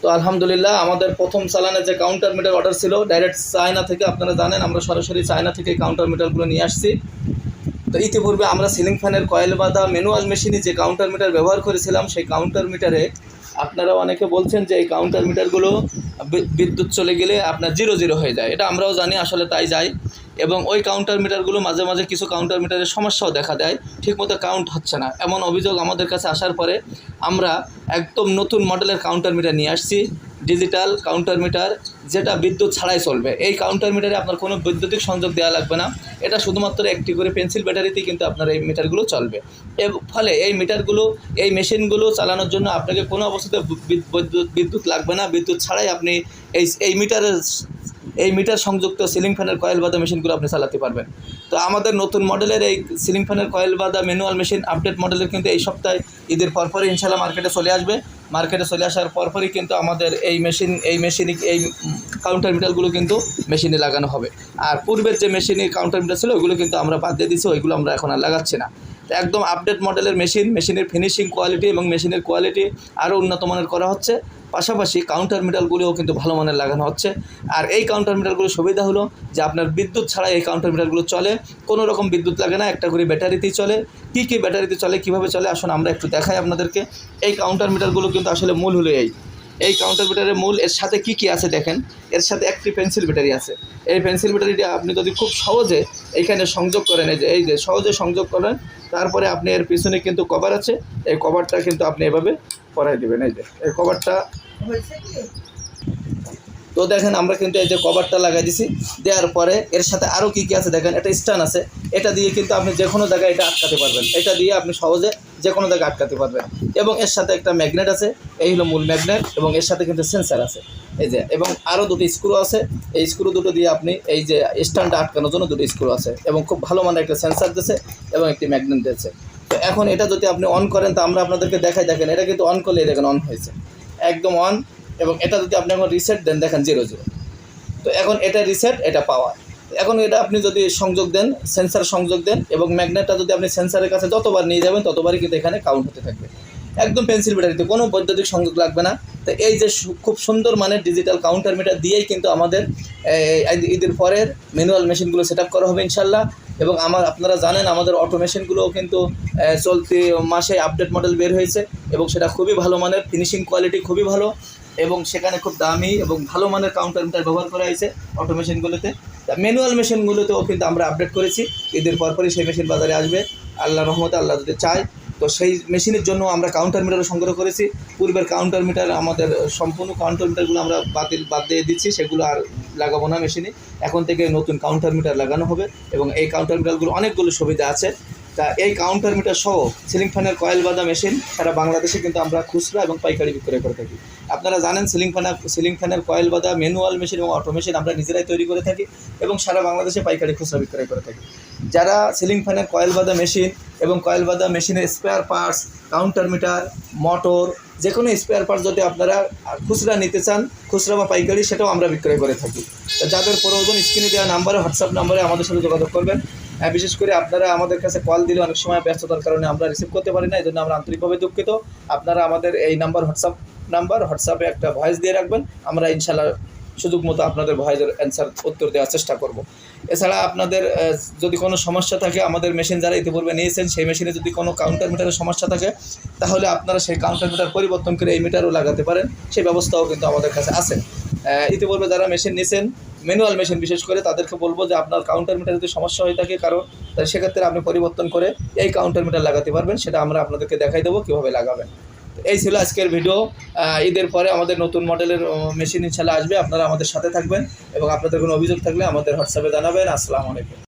তো আলহামদুলিল্লাহ, আমাদের প্রথম চালানে যে কাউন্টার মিটার অর্ডার ছিল ডাইরেক্ট চায়না থেকে আপনারা জানেন, আমরা সরাসরি চায়না থেকে কাউন্টার মিটারগুলো নিয়ে আসছি। তো ইতিপূর্বে আমরা সিলিং ফ্যানের কয়েল বাঁধা ম্যানুয়াল মেশিনে যে কাউন্টার মিটার ব্যবহার করেছিলাম, সেই কাউন্টার মিটারে আপনারা অনেকে বলছেন যে এই কাউন্টার মিটারগুলো বিদ্যুৎ চলে গেলে আপনার জিরো জিরো হয়ে যায়। এটা আমরাও জানি, আসলে তাই যায়। এবং ওই কাউন্টার মিটারগুলো মাঝে মাঝে কিছু কাউন্টার মিটারের সমস্যাও দেখা দেয়, ঠিকমতো কাউন্ট হচ্ছে না। এমন অভিযোগ আমাদের কাছে আসার পরে আমরা একদম নতুন মডেলের কাউন্টার মিটার নিয়ে আসছি ডিজিটাল কাউন্টার মিটার যেটা বিদ্যুৎ ছাড়াই চলবে। এই কাউন্টার মিটারে আপনার কোনো বৈদ্যুতিক সংযোগ দেওয়া লাগবে না। এটা শুধুমাত্র একটি করে পেন্সিল ব্যাটারিতেই কিন্তু আপনার এই মিটারগুলো চলবে। এর ফলে এই মিটারগুলো এই মেশিনগুলো চালানোর জন্য আপনাকে কোনো অবস্থাতে বিদ্যুৎ বিদ্যুৎ লাগবে না। বিদ্যুৎ ছাড়াই আপনি এই এই মিটারের এই মিটার সংযুক্ত সিলিং ফ্যানের কয়েল বাঁধা মেশিনগুলো আপনি চালাতে পারবেন। তো আমাদের নতুন মডেলের এই সিলিং ফ্যানের কয়েল বাঁধা ম্যানুয়াল মেশিন আপডেট মডেলের কিন্তু এই সপ্তাহে, ঈদের পরপরই ইনশাল্লাহ মার্কেটে চলে আসবে। মার্কেটে চলে আসার পরপরই কিন্তু আমাদের এই মেশিন এই মেশিন এই কাউন্টার মিটারগুলো কিন্তু মেশিনে লাগানো হবে। আর পূর্বের যে মেশিনে কাউন্টার মিটার ছিল ওইগুলো কিন্তু আমরা বাদ দিয়ে দিচ্ছি ওইগুলো আমরা এখন আর লাগাচ্ছি না। একদম আপডেট মডেলের মেশিন মেশিনের ফিনিশিং কোয়ালিটি এবং মেশিনের কোয়ালিটি আরও উন্নত মানের করা হচ্ছে। পাশাপাশি কাউন্টার মিটারগুলিও কিন্তু ভালো মানের লাগানো হচ্ছে। আর এই কাউন্টার মিটারগুলোর সুবিধা হলো যে আপনার বিদ্যুৎ ছাড়া এই কাউন্টার মিটারগুলো চলে। কোনো রকম বিদ্যুৎ লাগে না, একটা করে ব্যাটারিতেই চলে। কী কী ব্যাটারিতে চলে, কীভাবে চলে, আসুন আমরা একটু দেখাই আপনাদেরকে। এই কাউন্টার মিটারগুলো কিন্তু আসলে মূল হলো এই। এই কাউন্টার ব্যাটারির মূল, এর সাথে কি কি আছে দেখেন? এর সাথে একটি পেন্সিল ব্যাটারি আছে। এই পেন্সিল ব্যাটারিটা আপনি যদি খুব সহজে এখানে সংযোগ করেন, এই যে এই যে, সহজে সংযোগ করেন, তারপরে আপনি এর পিছনে কিন্তু কভার আছে। এই কভারটা কিন্তু আপনি এভাবে পরাই দেবেন, এই যে, এই কভারটা তো দেখেন, আমরা কিন্তু এই যে কভারটা লাগাই দিছি। দেওয়ার পরে এর সাথে আরও কী কী আছে দেখেন, একটা স্ট্যান্ড আছে। এটা দিয়ে কিন্তু আপনি যে কোনো জায়গায় এটা আটকাতে পারবেন। এটা দিয়ে আপনি সহজে যে কোনো জায়গায় আটকাতে পারবেন। এবং এর সাথে একটা ম্যাগনেট আছে, এই হলো মূল ম্যাগনেট, এবং এর সাথে কিন্তু সেন্সার আছে। এই যে, এবং আরও দুটো স্ক্রু আছে। এই স্ক্রু দুটো দিয়ে আপনি এই যে স্ট্যান্ডটা আটকানোর জন্য দুটো স্ক্রু আছে, এবং খুব ভালো মানের একটা সেন্সার দিয়েছে, এবং একটি ম্যাগনেট দিয়েছে। তো এখন এটা যদি আপনি অন করেন, তো আমরা আপনাদেরকে দেখাই, দেখেন, এটা কিন্তু অন করলে দেখেন অন হয়েছে। একদম অন এবং এটা যদি আপনি এখন রিসেট দেন, দেখেন জিরো জিরো তো এখন এটা রিসেট এটা পাওয়ার এখন এটা আপনি যদি সংযোগ দেন সেন্সার সংযোগ দেন এবং ম্যাগনেটটা যদি আপনি সেন্সারের কাছে যতবার নিয়ে যাবেন, ততবারই কিন্তু এখানে কাউন্ট হতে থাকবে। একদম পেন্সিল ব্যাটারিতে কোনো বৈদ্যুতিক সংযোগ লাগবে না। তো এই যে খুব সুন্দর মানের ডিজিটাল কাউন্টার মিটার দিয়েই কিন্তু আমাদের ঈদের পরের ম্যানুয়াল মেশিনগুলো সেট করা হবে ইনশাল্লাহ এবং আমার, আপনারা জানেন আমাদের অটোমেশনগুলোও কিন্তু চলতি মাসে আপডেট মডেল বের হয়েছে এবং সেটা খুবই ভালো মানের ফিনিশিং কোয়ালিটি খুবই ভালো। এবং সেখানে খুব দামি এবং ভালো মানের কাউন্টার মিটার ব্যবহার করা হয়েছে অটোমেশনগুলোতে ম্যানুয়াল মেশিনগুলোতেও কিন্তু আমরা আপডেট করেছি। ঈদের পরপরই সেই মেশিন বাজারে আসবে। আল্লাহ রহমতে আল্লাহ যদি চায়, তো সেই মেশিনের জন্য আমরা কাউন্টার মিটারও সংগ্রহ করেছি। পূর্বের কাউন্টার মিটার আমাদের সম্পূর্ণ কাউন্টার মিটারগুলো আমরা বাতিল, বাদ দিয়ে দিচ্ছি। সেগুলো আর লাগাবো না মেশিনে এখন থেকে নতুন কাউন্টার মিটার লাগানো হবে এবং এই কাউন্টার মিটারগুলো অনেকগুলো সুবিধা আছে। তা এই কাউন্টার মিটার সহ সিলিং ফ্যানের কয়েল বাঁধা মেশিন সারা বাংলাদেশে কিন্তু আমরা খুচরা এবং পাইকারি বিক্রয় করে থাকি। আপনারা জানেন সিলিং ফ্যানের সিলিং ফ্যানের কয়েল বাঁধা ম্যানুয়াল মেশিন এবং অটো মেশিন আমরা নিজেরাই তৈরি করে থাকি এবং সারা বাংলাদেশে পাইকারি খুচরা বিক্রয় করে থাকি। যারা সিলিং ফ্যানের কয়েল বাদা মেশিন এবং কয়েল বাঁধা মেশিনের spare parts counter meter motor যে কোনো স্পেয়ার পার্টস যদি আপনারা খুচরা নিতে চান, খুচরা বা পাইকারি, সেটাও আমরা বিক্রয় করে থাকি। যাদের প্রয়োজন, স্ক্রিনে দেওয়া নাম্বারে হোয়াটসঅ্যাপ নাম্বারে আমাদের সাথে যোগাযোগ করবেন। বিশেষ করে আপনারা আমাদের কাছে কল দিলে অনেক সময় ব্যস্ততার কারণে আমরা রিসিভ করতে পারি না এই জন্য আমরা আন্তরিকভাবে দুঃখিত। আপনারা আমাদের এই নাম্বার হোয়াটসঅ্যাপ নাম্বার হোয়াটসঅ্যাপে একটা ভয়েস দিয়ে রাখবেন, আমরা ইনশাল্লাহ সুযোগ মতো আপনাদের ভয়েসের অ্যান্সার উত্তর দেওয়ার চেষ্টা করব। এছাড়া আপনাদের যদি কোনো সমস্যা থাকে, আমাদের মেশিন যারা ইতিপূর্বে নিয়েছেন, সেই মেশিনে যদি কোনো কাউন্টার মিটারের সমস্যা থাকে, তাহলে আপনারা সেই কাউন্টার মিটার পরিবর্তন করে এই মিটারও লাগাতে পারেন, সেই ব্যবস্থাও কিন্তু আমাদের কাছে আছে। ইতিপূর্বে যারা মেশিন নিয়েছেন ম্যানুয়াল মেশিন বিশেষ করে তাদেরকে বলব যে আপনার কাউন্টার মিটার যদি সমস্যা হয়ে থাকে কারণ তাহলে সেক্ষেত্রে আপনি পরিবর্তন করে এই কাউন্টার মিটার লাগাতে পারবেন। সেটা আমরা আপনাদেরকে দেখাই দেবো কীভাবে লাগাবেন। এই ছিল আজকের ভিডিও ঈদের পরে আমাদের নতুন মডেলের মেশিন ইনশাল্লাহ আসবে। আপনারা আমাদের সাথে থাকবেন এবং আপনাদের কোনো অভিযোগ থাকলে আমাদের হোয়াটসঅ্যাপে জানাবেন। আসসালামু আলাইকুম।